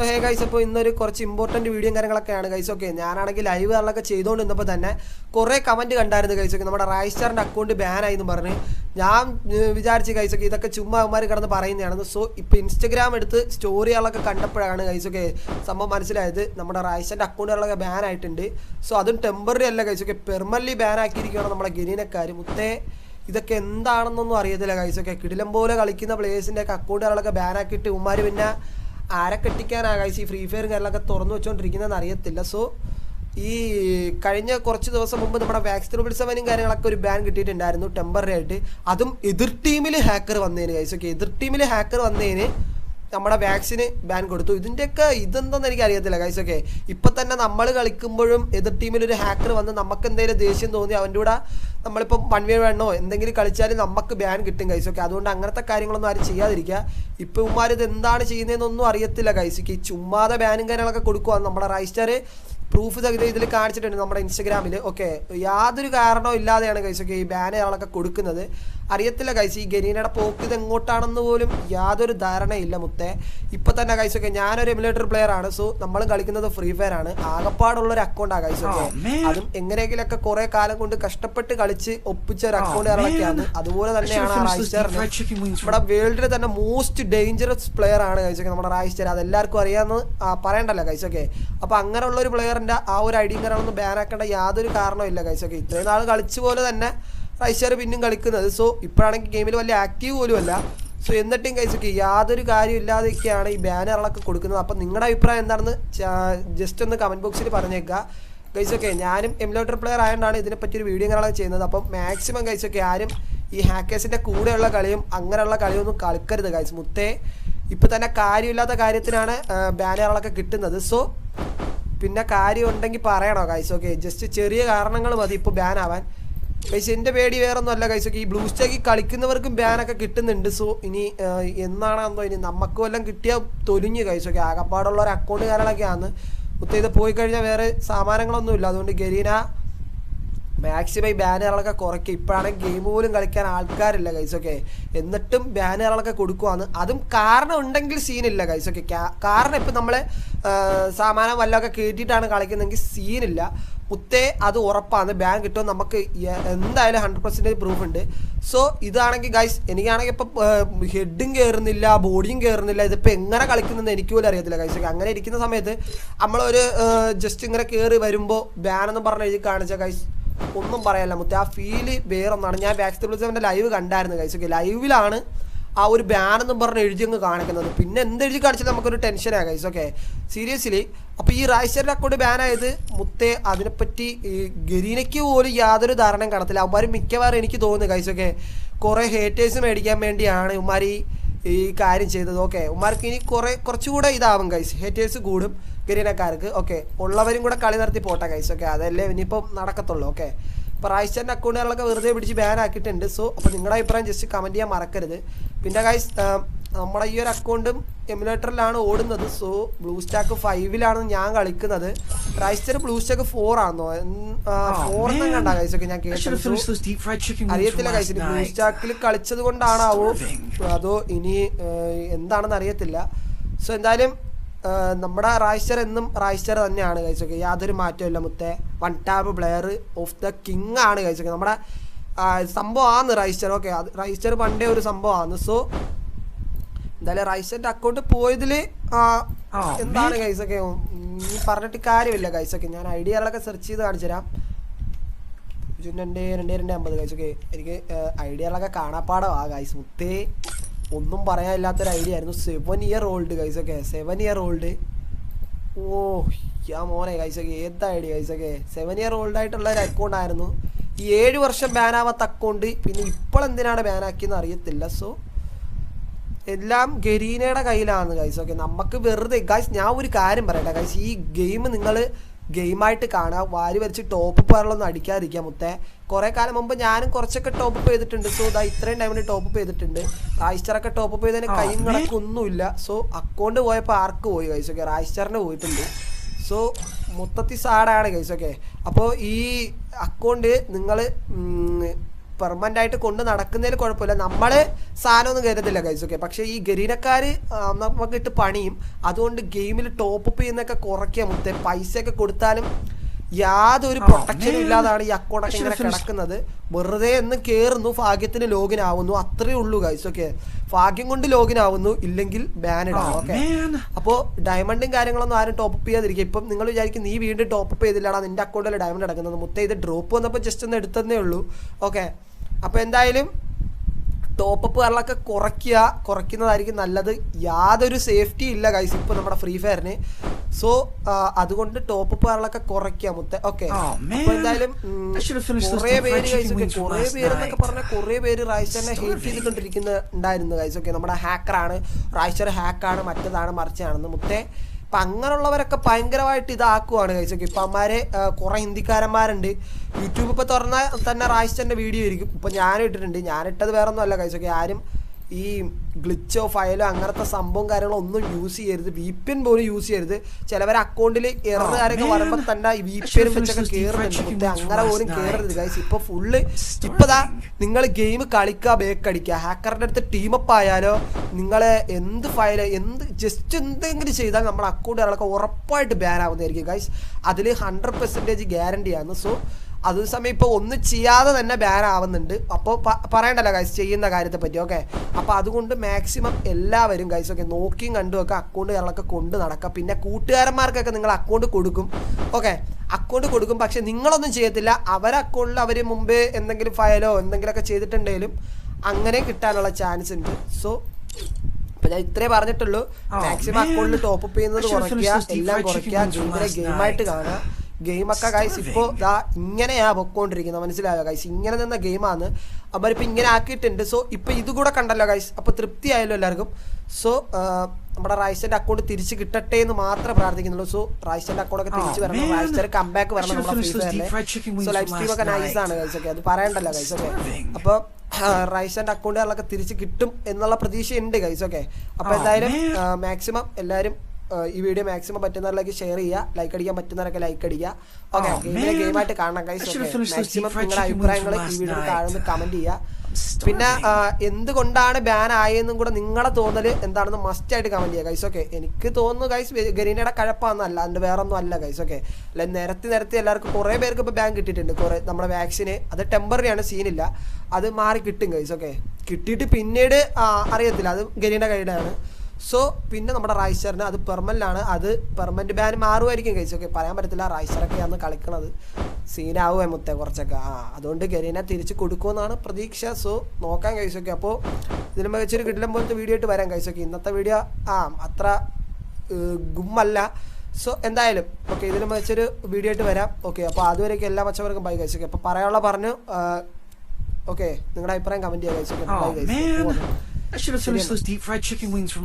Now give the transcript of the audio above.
Hey guys അപ്പോൾ ഇന്നൊരു കുറച്ച് ഇമ്പോർട്ടന്റ് വീഡിയോയും കാര്യങ്ങളൊക്കെയാണ് ഗൈസ് ഓക്കെ ഞാനാണെങ്കിൽ ലൈവ് കാര്യങ്ങളൊക്കെ ചെയ്തുകൊണ്ട് നിന്നപ്പോൾ തന്നെ കുറേ കമന്റ് കണ്ടായിരുന്നു ഗൈസ് ഓക്കെ നമ്മുടെ റൈസ്റ്റാറിന്റെ അക്കൗണ്ട് ബാൻ ആയി എന്ന് പറഞ്ഞ്. ഞാൻ വിചാരിച്ച് ഗൈസ് ഓക്കെ ഇതൊക്കെ ചുമ്മാ അവന്മാർ കിടന്ന് പറയുന്നതാണ്. സോ ഇപ്പോൾ ഇൻസ്റ്റഗ്രാം എടുത്ത് സ്റ്റോറികളൊക്കെ കണ്ടപ്പോഴാണ് ഗൈസ് ഓക്കെ സംഭവം മനസ്സിലായത്. നമ്മുടെ റൈസ്റ്റാറിന്റെ അക്കൗണ്ടുകളൊക്കെ ബാൻ ആയിട്ടുണ്ട്. സോ അതും ടെമ്പററി അല്ല ഗൈസ് ഓക്കെ പെർമലി ബാൻ ആക്കിയിരിക്കുകയാണ് നമ്മുടെ ഗരീനക്കാർ മുത്തേ ഇതൊക്കെ എന്താണെന്നൊന്നും അറിയത്തില്ല ഗൈസ് ഓക്കെ കിടിലം പോലെ കളിക്കുന്ന പ്ലേയേഴ്സിന്റെയൊക്കെ അക്കൗണ്ടുകളൊക്കെ ബാൻ ആക്കിയിട്ട് ഉമ്മാർ പിന്നെ ആരെ കെട്ടിക്കാൻ ആകാശം? ഈ ഫ്രീ ഫയറും കാര്യങ്ങളൊക്കെ തുറന്നു വെച്ചുകൊണ്ടിരിക്കുന്നതെന്ന് അറിയത്തില്ല. സോ ഈ കഴിഞ്ഞ കുറച്ച് ദിവസം മുമ്പ് നമ്മുടെ വാക്സിൻ ഉത്സവനും സെവനും കാര്യങ്ങളൊക്കെ ഒരു ബാൻ കിട്ടിയിട്ടുണ്ടായിരുന്നു ടെമ്പററി ആയിട്ട്. അതും എതിർ ടീമിൽ ഹാക്കർ വന്നതിന് കഴിച്ചു ഓക്കെ എതിർ ടീമിൽ ഹാക്കർ വന്നതിന് നമ്മുടെ വാക്സിന് ബാൻ കൊടുത്തു. ഇതിന്റെയൊക്കെ ഇതെന്തെന്ന് എനിക്ക് അറിയത്തില്ല ഗൈസ് ഓക്കെ ഇപ്പം തന്നെ നമ്മൾ കളിക്കുമ്പോഴും എതിർ ടീമിൽ ഒരു ഹാക്കർ വന്ന് നമുക്ക് എന്തെങ്കിലും ദേഷ്യം തോന്നി അവന്റെ കൂടെ നമ്മളിപ്പം വൺ വേ വേണോ എന്തെങ്കിലും കളിച്ചാലും നമുക്ക് ബാൻ കിട്ടും ഗൈസ് ഓക്കെ അതുകൊണ്ട് അങ്ങനത്തെ കാര്യങ്ങളൊന്നും ആരും ചെയ്യാതിരിക്കുക. ഇപ്പം ഇവന്മാർ ഇത് എന്താണ് ചെയ്യുന്നതെന്നൊന്നും അറിയത്തില്ല ഗൈസ് ഈ ചുമ്മാതെ ബാനും കാര്യങ്ങളൊക്കെ കൊടുക്കുവാണ് നമ്മുടെ റൈസ്റ്റാർ പ്രൂഫ് ഇതിൽ കാണിച്ചിട്ടുണ്ട് നമ്മുടെ ഇൻസ്റ്റഗ്രാമിൽ ഓക്കെ യാതൊരു കാരണവും ഇല്ലാതെയാണ് കൈസ് ഒക്കെ ഈ ബാനുകളൊക്കെ കൊടുക്കുന്നത്. അറിയത്തില്ല കൈസ് ഈ ഗരീനയുടെ പോക്ക് ഇത് എങ്ങോട്ടാണെന്ന് പോലും യാതൊരു ധാരണയില്ല മുത്തേ. ഇപ്പൊ തന്നെ കൈസൊക്കെ ഞാനൊരു എമുലേറ്റർ പ്ലെയർ ആണ് സോ നമ്മൾ കളിക്കുന്നത് ഫ്രീ ഫയർ ആണ്. ആകപ്പാടുള്ള ഒരു അക്കൗണ്ടാണ് ഗൈസ് ഒക്കെ. Oh. അതും എങ്ങനെയെങ്കിലൊക്കെ കുറെ കാലം കൊണ്ട് കഷ്ടപ്പെട്ട് കളിച്ച് ഒപ്പിച്ച ഒരു Oh, അക്കൗണ്ട് ഇറങ്ങിയാണ് man. അതുപോലെ തന്നെയാണ് wings. നമ്മുടെ വേൾഡിലെ തന്നെ മോസ്റ്റ് ഡേഞ്ചറസ് പ്ലെയർ ആണ് കൈസൊക്കെ നമ്മുടെ റൈസ്റ്റർ അതെല്ലാവർക്കും അറിയാമെന്ന് പറയണ്ടല്ലോ കൈസൊക്കെ അപ്പോൾ അങ്ങനെയുള്ള ഒരു പ്ലെയറിന്റെ ആ ഒരു ഐഡിയും കാര്യങ്ങളൊന്നും ബാൻ ആക്കേണ്ട യാതൊരു കാരണമില്ല ഒക്കെ ഇത്രയും നാൾ കളിച്ച പോലെ തന്നെ റൈസ്റ്റർ പിന്നും കളിക്കുന്നത്. സോ ഇപ്പോഴാണെങ്കിൽ ഗെയിമിൽ വലിയ ആക്റ്റീവ് പോലും അല്ല. സോ എന്നിട്ടും കഴിച്ചൊക്കെ യാതൊരു കാര്യമില്ലാതെയൊക്കെയാണ് ഈ ബാനറുകളൊക്കെ കൊടുക്കുന്നത്. അപ്പം നിങ്ങളുടെ അഭിപ്രായം എന്താണെന്ന് ജസ്റ്റ് ഒന്ന് കമന്റ് ബോക്സിൽ പറഞ്ഞേക്കുക. ഗൈസൊക്കെ ഞാനും എമുലേറ്റർ പ്ലെയർ ആയതുകൊണ്ടാണ് ഇതിനെപ്പറ്റി ഒരു വീഡിയോ കാര്യങ്ങളൊക്കെ ചെയ്യുന്നത്. അപ്പം മാക്സിമം ഗൈസൊക്കെ ആരും ഈ ഹാക്കേഴ്സിന്റെ കൂടെയുള്ള കളിയും അങ്ങനെയുള്ള കളിയൊന്നും കളിക്കരുത് ഗൈസ് മുത്തേ ഇപ്പം തന്നെ കാര്യമില്ലാത്ത കാര്യത്തിനാണ് ബാനറുകളൊക്കെ കിട്ടുന്നത്. സോ പിന്നെ കാര്യം ഉണ്ടെങ്കിൽ പറയണോ ഗൈസ് ഓക്കെ ജസ്റ്റ് ചെറിയ കാരണങ്ങൾ മതി ഇപ്പോൾ ബാൻ ആവാൻ. കൈസ് എന്റെ പേടി വേറൊന്നും അല്ല ഗൈസ് ഓക്കെ ഈ ബ്ലൂ സ്റ്റേക്ക് കളിക്കുന്നവർക്കും ഒക്കെ കിട്ടുന്നുണ്ട്. സോ ഇനി എന്നാണെന്നോ ഇനി നമുക്ക് വല്ലതും കിട്ടിയാൽ തൊലിഞ്ഞ് ഗൈസ് ഓക്കെ ആകപ്പാടുള്ള ഒരു അക്കൗണ്ട് കാരണമൊക്കെയാണ് ഇത് പോയി കഴിഞ്ഞാൽ വേറെ സാമാനങ്ങളൊന്നും ഇല്ല അതുകൊണ്ട് ഗരീന മാക്സിമം ബാനറുകളൊക്കെ കുറയ്ക്കും. ഇപ്പോഴാണെങ്കിൽ ഗെയിം പോലും കളിക്കാൻ ആൾക്കാരില്ല ഗൈസൊക്കെ എന്നിട്ടും ബാനറുകളൊക്കെ കൊടുക്കുവാണ്. അതും കാരണം ഉണ്ടെങ്കിൽ സീനില്ല ഗൈസൊക്കെ കാരണം ഇപ്പം നമ്മൾ സാമാനം വല്ലതൊക്കെ കേട്ടിട്ടാണ് കളിക്കുന്നതെങ്കിൽ സീനില്ല മുത്തേ അത് ഉറപ്പാണ്. ബാൻ കിട്ടും. നമുക്ക് എന്തായാലും ഹൺഡ്രഡ് പെർസെന്റേജ് പ്രൂഫ് ഉണ്ട്. സോ ഇതാണെങ്കിൽ ഗൈസ് എനിക്കാണെങ്കിൽ ഇപ്പം ഹെഡും കയറുന്നില്ല ബോഡിയും കയറുന്നില്ല ഇതിപ്പോൾ എങ്ങനെ കളിക്കുന്നതെന്ന് എനിക്ക് പോലും അറിയത്തില്ല ഗൈസ് അങ്ങനെ ഇരിക്കുന്ന സമയത്ത് നമ്മളൊരു ജസ്റ്റ് ഇങ്ങനെ കയറി വരുമ്പോൾ ബാൻ എന്ന് പറഞ്ഞ് എഴുതി കാണിച്ച ഗൈസ് ഒന്നും പറയാനില്ല മുത്തേ. ആ ഫീൽ വേറൊന്നാണ്. ഞാൻ ത്രിബിൾസവന്റെ ലൈവ് കണ്ടായിരുന്നു ഓക്കെ ലൈവിലാണ് ആ ഒരു ബാൻ എന്നും പറഞ്ഞ് എഴുതി അങ്ങ് കാണിക്കുന്നത്. പിന്നെ എന്ത് എഴുതി കാണിച്ചാൽ നമുക്കൊരു ടെൻഷനാണ് കൈസ് ഓക്കെ സീരിയസ്ലി അപ്പോൾ ഈ റായ്സ്റ്ററിന്റെ അക്കൗണ്ട് ബാൻ ആയത് മുത്തേ അതിനെപ്പറ്റി ഈ ഗരീനയ്ക്ക് പോലും യാതൊരു ധാരണയും കാണത്തില്ല. അവന്മാർ മിക്കവാറും എനിക്ക് തോന്നുന്നു കൈസ് ഓക്കെ കുറേ ഹേറ്റേഴ്സ് മേടിക്കാൻ വേണ്ടിയാണ് ഇവന്മാർ ഈ ഈ കാര്യം ചെയ്തത്. ഓക്കെ ഉമ്മാർക്ക് ഇനി കുറെ കുറച്ചുകൂടെ ഇതാവും ഗൈസ് ഹേറ്റേഴ്സ് കൂടും ഗരീനക്കാർക്ക്. ഓക്കെ ഉള്ളവരും കൂടെ കളി നടത്തി പോട്ടെ ഗൈസ് ഓക്കെ അതല്ലേ ഇനിയിപ്പം നടക്കത്തുള്ളൂ. ഓക്കെ ഇപ്പോൾ റായിസ്റ്റന്റെ അക്കൗണ്ടുകളൊക്കെ വെറുതെ പിടിച്ച് ബാൻ ആക്കിയിട്ടുണ്ട്. സോ അപ്പോൾ നിങ്ങളുടെ അഭിപ്രായം ജസ്റ്റ് കമന്റ് ചെയ്യാൻ മറക്കരുത്. പിന്നെ ഗൈസ് നമ്മുടെ ഈ ഒരു അക്കൗണ്ടും എമുലേറ്ററിലാണ് ഓടുന്നത്. സോ ബ്ലൂ സ്റ്റാക്ക് ഫൈവിലാണ് ഞാൻ കളിക്കുന്നത്. റൈസ്റ്റർ ബ്ലൂ സ്റ്റാക്ക് ഫോർ ആണെന്നോ ഫോർ കണ്ടാ ഒക്കെ ഞാൻ അറിയത്തില്ല കഴിച്ചു ബ്ലൂ. സ്റ്റാക്കിൽ കളിച്ചത് കൊണ്ടാണാവോ? അതോ ഇനി എന്താണെന്ന് അറിയത്തില്ല. സോ എന്തായാലും നമ്മുടെ റായ്സ്റ്റർ എന്നും റായ്സ്റ്റർ തന്നെയാണ് കഴിച്ചൊക്കെ യാതൊരു മാറ്റമില്ല മുത്തേ. One tap player of the king ആണ് കഴിച്ചൊക്കെ നമ്മുടെ സംഭവം സംഭവമാണ് റൈസ്റ്റർ ഓക്കെ റൈസ്റ്റർ പണ്ടേ ഒരു സംഭവമാണ് സോ എന്തായാലും റൈസന്റെ അക്കൗണ്ട് പോയതിൽ Oh, എന്താണ്. കൈസൊക്കെ നീ പറഞ്ഞിട്ട് കാര്യമില്ല കൈസൊക്കെ ഞാൻ ഐഡിയകളൊക്കെ സെർച്ച് ചെയ്ത് കാണിച്ചു തരാം. രണ്ട് രണ്ട് രണ്ട് അമ്പത് കഴിച്ചൊക്കെ എനിക്ക് ഐഡിയകളൊക്കെ ആ ഗൈസ് മുത്തേ ഒന്നും പറയാനില്ലാത്തൊരു ഐഡിയ ആയിരുന്നു. സെവൻ ഇയർ ഓൾഡ് ഗൈസൊക്കെ. Seven year old oh yeah മോനെ ഗൈസൊക്കെ. ഏത് ഐഡിയ ഗൈസൊക്കെ? സെവൻ ഇയർ ഓൾഡ് ആയിട്ടുള്ള ഒരു അക്കൗണ്ട് ആയിരുന്നു. ഈ ഏഴ് വർഷം ബാനാവാത്ത ആവാത്ത അക്കൗണ്ട് പിന്നെ ഇപ്പോൾ എന്തിനാണ് ബാനാക്കിയെന്ന് അറിയത്തില്ല. സോ എല്ലാം ഗരീനയുടെ കയ്യിലാണ് ഗൈസ് ഓക്കെ നമുക്ക് വെറുതെ ഗൈസ് ഞാൻ ഒരു കാര്യം പറയട്ടെ ഗൈസ് ഈ ഗെയിം നിങ്ങൾ ഗെയിമായിട്ട് കാണുക വാരി വരച്ച് ടോപ്പ് പാറലൊന്നും അടിക്കാതിരിക്കുക മുത്തേ. കുറേ കാലം മുമ്പ് ഞാനും കുറച്ചൊക്കെ ടോപ്പ് ചെയ്തിട്ടുണ്ട്. സോ ഇതാ ഇത്രയും ടൈമിന് ടോപ്പ് ചെയ്തിട്ടുണ്ട്. റായിസ്റ്ററൊക്കെ ടോപ്പ് ചെയ്തതിന് കൈയും കണക്കൊന്നുമില്ല. സോ അക്കൗണ്ട് പോയപ്പോൾ ആർക്ക് പോയി ഗൈസ് ഓക്കെ റായിസ്റ്ററിന് പോയിട്ടുണ്ട്. സോ മൊത്തത്തിൽ സാഡാണ് ഗൈസ് ഓക്കെ അപ്പോൾ ഈ അക്കൗണ്ട് നിങ്ങൾ പെർമനന്റ് ആയിട്ട് കൊണ്ട് നടക്കുന്നതിൽ കുഴപ്പമില്ല. നമ്മൾ സാധനം ഒന്നും കരുതില്ല ഗൈസ് ഓക്കെ പക്ഷെ ഈ ഗരീനക്കാര് നമുക്ക് ഇട്ട് പണിയും. അതുകൊണ്ട് ഗെയിമിൽ ടോപ്പ് ചെയ്യുന്നൊക്കെ കുറയ്ക്കുക മുത്തേ. പൈസയൊക്കെ കൊടുത്താലും യാതൊരു പ്രൊട്ടക്ഷനും. ഇല്ലാതാണ് ഈ അക്കൗണ്ട് ഒക്കെ ഇങ്ങനെ കിടക്കുന്നത്. വെറുതെ എന്ന് കേറുന്നു ഭാഗ്യത്തിന് ലോഗിൻ ആവുന്നു. അത്രേ ഉള്ളൂ ഗൈസ് ഓക്കെ ഭാഗ്യം കൊണ്ട് ലോഗിൻ ആവുന്നു ഇല്ലെങ്കിൽ ബാൻ ഇടാം ഓക്കെ അപ്പോ ഡയമണ്ടും കാര്യങ്ങളൊന്നും ആരും ടോപ്പ് ചെയ്യാതിരിക്കും ഇപ്പം നിങ്ങൾ വിചാരിക്കും നീ വീണ്ടും ടോപ്പ് അപ്പ് ചെയ്തില്ലാടാ നിന്റെ അക്കൗണ്ടിൽ ഡയമണ്ട് അടക്കുന്നത്. മുത്തേ ഇത് ഡ്രോപ്പ് വന്നപ്പോൾ ജസ്റ്റ് ഒന്ന് എടുത്തതേ ഉള്ളൂ ഓക്കെ അപ്പോൾ എന്തായാലും ടോപ്പ് അപ്പ് കാര്യങ്ങളൊക്കെ കുറയ്ക്കുക കുറയ്ക്കുന്നതായിരിക്കും നല്ലത്. യാതൊരു സേഫ്റ്റി ഇല്ല ഗൈസ് ഇപ്പോൾ നമ്മുടെ ഫ്രീ ഫയറിന് സോ അതുകൊണ്ട് ടോപ്പ് അപ്പ് കാര്യങ്ങളൊക്കെ കുറയ്ക്കുക മുത്ത ഓക്കെ Oh, അപ്പോൾ എന്തായാലും കുറേ പേര് ഗൈസ് ഒക്കെ കുറേ പേരെന്നൊക്കെ പറഞ്ഞാൽ കുറേ പേര് റൈസറിനെ ഹേറ്റ് ചെയ്തുകൊണ്ടിരിക്കുന്ന ഉണ്ടായിരുന്നു ഗൈസ് ഓക്കെ നമ്മുടെ ഹാക്കറാണ് റൈസർ ഹാക്കാണ് മറ്റേതാണ് മറിച്ചാണെന്ന് മുത്തേ. അപ്പം അങ്ങനെയുള്ളവരൊക്കെ ഭയങ്കരമായിട്ട് ഇതാക്കുവാണ് കഴിച്ചൊക്കെ ഇപ്പൊ ഇപ്പം അമ്മാരെ കുറേ ഹിന്ദിക്കാരന്മാരുണ്ട്. യൂട്യൂബ് ഇപ്പോൾ തുറന്നാൽ തന്നെ റായിസ്റ്ററിന്റെ വീഡിയോ ആയിരിക്കും. ഇപ്പം ഞാനും ഇട്ടിട്ടുണ്ട് ഞാനിട്ടത് വേറെ ഒന്നും അല്ല കഴിച്ചൊക്കെ ആരും ഈ ഗ്ലിച്ചോ ഫയലോ അങ്ങനത്തെ സംഭവം കാര്യങ്ങളോ ഒന്നും യൂസ് ചെയ്യരുത്. വി പി എൻ പോലും യൂസ് ചെയ്യരുത്. ചിലവർ അക്കൗണ്ടിൽ എറർ കാര്യങ്ങൾ വരുമ്പോൾ തന്നെ വി പി എൻ വെച്ചൊക്കെ കയറുന്നുണ്ട് മുത്തേ അങ്ങനെ പോലും. കയറരുത് ഗൈസ് ഇപ്പൊ ഫുള്ള് ഇപ്പതാ നിങ്ങൾ ഗെയിം കളിക്കുക ബേക്ക് അടിക്കുക ഹാക്കറിന്റെ അടുത്ത് ടീമപ്പ് ആയാലോ നിങ്ങൾ എന്ത് ഫയൽ എന്ത് ജസ്റ്റ് എന്തെങ്കിലും ചെയ്താൽ നമ്മുടെ അക്കൗണ്ടുകളൊക്കെ ഉറപ്പായിട്ട് ബാൻ ആവുന്നതായിരിക്കും. ഗൈസ് അതിൽ ഹൺഡ്രഡ് പെർസെന്റേജ് ഗ്യാരണ്ടിയാണ് സോ അതേസമയം ഇപ്പോൾ ഒന്നും ചെയ്യാതെ തന്നെ ബാൻ ആവുന്നുണ്ട്. അപ്പോൾ പറയണ്ടല്ലോ ഗൈസ് ചെയ്യുന്ന കാര്യത്തെ പറ്റി ഓക്കെ അപ്പോൾ അതുകൊണ്ട് മാക്സിമം എല്ലാവരും ഗൈസ് ഒക്കെ നോക്കിയും കണ്ടും ഒക്കെ അക്കൗണ്ട് കാര്യങ്ങളൊക്കെ കൊണ്ട് നടക്കുക പിന്നെ കൂട്ടുകാരന്മാർക്കൊക്കെ നിങ്ങൾ അക്കൗണ്ട് കൊടുക്കും ഓക്കെ അക്കൗണ്ട് കൊടുക്കും പക്ഷെ നിങ്ങളൊന്നും ചെയ്യത്തില്ല. അവരെ അക്കൗണ്ടിൽ അവർ മുമ്പേ എന്തെങ്കിലും ഫയലോ എന്തെങ്കിലുമൊക്കെ ചെയ്തിട്ടുണ്ടെങ്കിലും അങ്ങനെ കിട്ടാനുള്ള ചാൻസ് ഉണ്ട്. സോ ഞാൻ ഇത്രേ പറഞ്ഞിട്ടുള്ളൂ. മാക്സിമം അക്കൗണ്ടിൽ ടോപ്പ് അപ്പ് ചെയ്യുന്നത് കുറയ്ക്കുക എല്ലാം കുറയ്ക്കുക ഗെയിമിനെ ഗെയിമായിട്ട് കാണുക. ഗെയിമൊക്കെ ഗൈസ് ഇപ്പോ ദാ ഇങ്ങനെയാ പൊക്കോണ്ടിരിക്കുന്നത് മനസ്സിലായോ ഗൈസ് ഇങ്ങനെ നിന്ന ഗെയിമാണ് അവരിപ്പോ ഇങ്ങനെ ആക്കിയിട്ടുണ്ട്. സോ ഇപ്പൊ ഇത് കൂടെ കണ്ടല്ലോ ഗൈസ് അപ്പൊ തൃപ്തിയായല്ലോ എല്ലാവർക്കും. സോ നമ്മുടെ റൈസന്റെ അക്കൗണ്ട് തിരിച്ചു കിട്ടട്ടെ എന്ന് മാത്രം പ്രാർത്ഥിക്കുന്നുള്ളൂ. സോ റൈസന്റെ അക്കൗണ്ട് ഒക്കെ തിരിച്ച് വരണം. man. റൈസ്റ്റർ കംബാക്ക് വരണം നമ്മുടെ ഫ്രീ സോ ലൈഫ് സ്റ്റീവ് ഒക്കെ ആണ്. ഗൈസ് ഒക്കെ അത് പറയണ്ടല്ലോ ഗൈസ് ഒക്കെ അപ്പൊ റൈസന്റെ റൈസ്റ്റന്റെ അക്കൗണ്ടുകളൊക്കെ തിരിച്ചു കിട്ടും എന്നുള്ള പ്രതീക്ഷ ഉണ്ട് ഗൈസ് ഓക്കെ അപ്പൊ Oh, എന്തായാലും മാക്സിമം എല്ലാവരും ആ, ഈ വീഡിയോ മാക്സിമം പറ്റുന്നവരിലേക്ക് ഷെയർ ചെയ്യുക ലൈക്ക് അടിക്കാൻ പറ്റുന്നവരൊക്കെ ലൈക്ക് അടിക്കുക. ഓക്കെ ഗെയിമായിട്ട് കാണണം മാക്സിമം നിങ്ങളുടെ അഭിപ്രായങ്ങൾ ഈ വീഡിയോ താഴ്ന്ന് കമന്റ് ചെയ്യുക. പിന്നെ എന്തുകൊണ്ടാണ് ബാൻ ആയെന്നും കൂടെ നിങ്ങളെ തോന്നൽ എന്താണെന്ന് മസ്റ്റ് ആയിട്ട് കമന്റ് ചെയ്യുക ഗൈസ് ഓക്കെ എനിക്ക് തോന്നുന്നു ഗൈസ് ഗരീനയുടെ കഴപ്പാന്നല്ല അതിന്റെ വേറെ ഒന്നും അല്ല ഗൈസ് ഓക്കെ അല്ല നിരത്തി നിരത്തി എല്ലാവർക്കും കുറേ പേർക്ക് ഇപ്പോൾ ബാൻ കിട്ടിയിട്ടുണ്ട്. കുറേ നമ്മുടെ വാക്സിന് അത് ടെമ്പററി ആണ് സീനില്ല അത് മാറി കിട്ടും ഗൈസ് ഓക്കെ കിട്ടിയിട്ട് പിന്നീട് അറിയത്തില്ല. അത് ഗരീനയുടെ കയ്യിലാണ്. സോ പിന്നെ നമ്മുടെ റൈസറിന് അത് പെർമനന്റാണ് ആണ്. അത് പെർമനന്റ് ബാൻ മാറുമായിരിക്കും കഴിച്ചു ഓക്കെ പറയാൻ പറ്റത്തില്ല. റൈസറൊക്കെയാണ് കളിക്കണത്. സീനാവുക മുത്തേ കുറച്ചൊക്കെ. ആ അതുകൊണ്ട് ഗരീനെ തിരിച്ച് കൊടുക്കുമെന്നാണ് പ്രതീക്ഷ. സോ നോക്കാൻ കഴിച്ചൊക്കെ അപ്പോൾ ഇതിന് മികച്ചൊരു കിടിലം പോലത്തെ വീഡിയോ ആയിട്ട് വരാൻ കഴിച്ചൊക്കെ ഇന്നത്തെ വീഡിയോ ആ അത്ര ഗുമ്മല്ല. സോ എന്തായാലും ഓക്കെ ഇതിന് മികച്ചൊരു വീഡിയോ ആയിട്ട് വരാം. ഓക്കെ അപ്പോൾ അതുവരെയൊക്കെ എല്ലാ മച്ചവർക്കും ബൈ കഴിച്ചൊക്കെ അപ്പോൾ പറയാനുള്ള പറഞ്ഞു ഓക്കെ നിങ്ങളുടെ അഭിപ്രായം കമന്റ് ചെയ്യാൻ കഴിച്ചൊക്കെ ഓക്കെ ബൈ. കഴിച്ചു I should have finished those deep fried chicken wings from